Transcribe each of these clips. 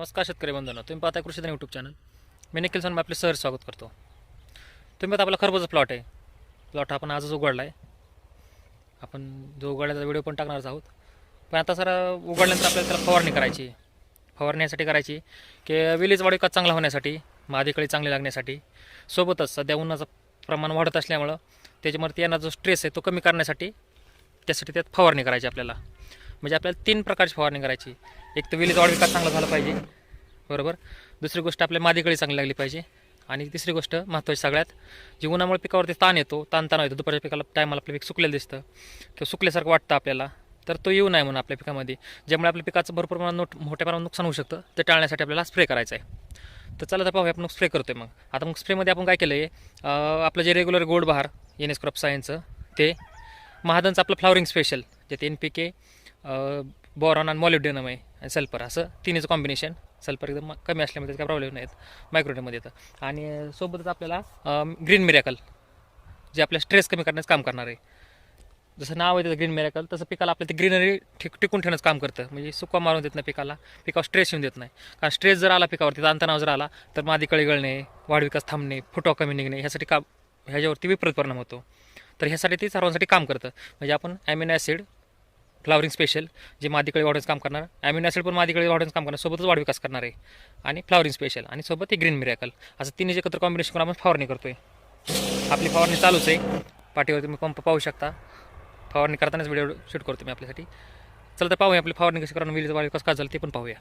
नमस्कार शेतकरी बंधूंना तुम्ही पाहता कृषी यूट्यूब चॅनल मी निखिल सर आपले सर स्वागत करतो. तुम्ही आता आपला खरबूज प्लॉट आहे. प्लॉट आपण आजच उघडला आहे आपण जो उघडल्याचा व्हिडिओ पण टाकणारच आहोत. पण आता सर उघडल्यानंतर आपल्याला त्याला फवारणी करायची. फवारण्यासाठी फवारणी यासाठी करायची की विलीज वाढ विकास चांगला होण्यासाठी मादीकळी चांगली लागण्यासाठी. सोबतच सध्या उन्हाचं प्रमाण वाढत असल्यामुळं त्याच्यामध्ये येणारा जो स्ट्रेस आहे तो कमी करण्यासाठी त्यासाठी त्यात फवारणी करायची आपल्याला. म्हणजे आपल्याला तीन प्रकारची फवारणी करायची. एक तर विलीज वाढ विकास चांगला झाला पाहिजे बरोबर. दुसरी गोष्ट आपल्या मादीकडे चांगली लागली पाहिजे. आणि तिसरी गोष्ट महत्त्वाची सगळ्यात जी उन्हामुळे पिकावरती ताण येतो ताण ताण येतो दुपारच्या पिकाला टायमाला आपलं पीक सुकलेलं दिसतं. किंवा सुकल्यासारखं वाटतं आपल्याला तर तो येऊ नये म्हणून आपल्या पिकामध्ये. ज्यामुळे आपल्या पिकाचं भरपूर प्रमाणात नोट मोठ्या प्रमाणात नुकसान होऊ शकतं. ते टाळण्यासाठी आपल्याला स्प्रे करायचं आहे. तर चला तर पाहूया आपण स्प्रे करतोय मग. आता मग स्प्रेमध्ये आपण काय केलं आहे आपलं जे रेग्युलर गोड बहार एन एस क्रॉप सायन्सचं ते महादनचं आपलं फ्लावरिंग स्पेशल जे एन पी के बॉरॉन आणि मॉलिब्डेनम आहे. आणि सल्फर असं तिन्हीचं कॉम्बिनेशन सल्फर एकदम कमी असल्यामुळे त्याचे काय प्रॉब्लेम नाहीत. मायक्रोटेमध्ये येतं. आणि सोबतच आपल्याला ग्रीन मिरॅकल जे आपल्या स्ट्रेस कमी करण्याचं काम करणार आहे. जसं नाव आहे त्याचं ग्रीन मिरॅकल तसं पिकाला आपल्या ते ग्रीनरी ठिक टिकून ठेवण्याचं काम करतं. म्हणजे सुका मारून देत नाही पिकाला. पिकावर स्ट्रेस येऊन देत नाही. कारण स्ट्रेस जर आला पिकावरती ताणतणाव जर आला तर मादी कळी गळणे वाढविकास थांबणे फुटवा कमी निघणे ह्यासाठी काम ह्याच्यावरती विपरीत परिणाम होतो. तर ह्यासाठी ते सर्वांसाठी काम करतं. म्हणजे आपण ॲमिन ॲसिड फ्लावरिंग स्पेशल जे मादीकडे वाढवण्याचं काम करणार ॲमिनो ॲसिड पण मादीकडे वाढवण्याचं काम करणार सोबतच वाढ विकास करणार आहे. आणि फ्लावरिंग स्पेशल आणि सोबत ते ग्रीन मिरॅकल. असं तिन्ही एकत्र कॉम्बिनेशन करून आपण फवारणी करतो आहे आपली फवारणी चालूच आहे. पाठीवर तुम्ही पंप पाहू शकता. फवारणी करतानाच व्हिडिओ शूट करतो मी आपल्यासाठी. चला तर पाहूया आपली फवारणी कशी करून विलीचं वाढ विकास काय झालं ते पण पाहूया.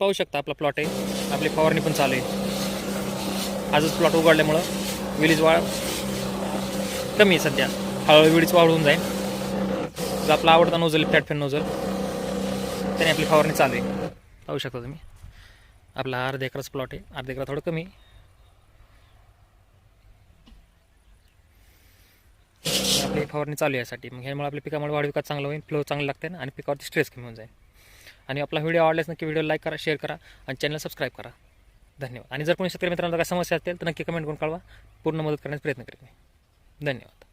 पाहू शकता आपला प्लॉट आहे. आपली फवारणी पण चालू आहे. आजच प्लॉट उघडल्यामुळं विलीज वाढ कमी आहे सध्या. हळूहळू विळीच वाढ होऊन जाईल. जो आपला आवडता नोजल फ्लॅट फॅन नोजल त्याने आपली फवारणी चालू आहे. पाहू शकता तुम्ही. आपला अर्धा एकराच प्लॉट आहे. अर्धा एकरा थोडं कमी आपली फवारणी चालू आहे यासाठी. मग ह्यामुळे आपल्या पिकामुळे वाढ विकास चांगला होईल फ्लो चांगला लागते आणि पिकावरती स्ट्रेस कमी होऊन जाईल. आणि आपला व्हिडिओ आवडल्यास नक्की व्हिडिओ लाईक करा शेअर करा आणि चॅनल सबस्क्राईब करा. धन्यवाद. आणि जर कोणी शेतकरी मित्रांना काय समस्या असतील तर नक्की कमेंट करून कळवा. पूर्ण मदत करण्याचा प्रयत्न करेन मी. धन्यवाद.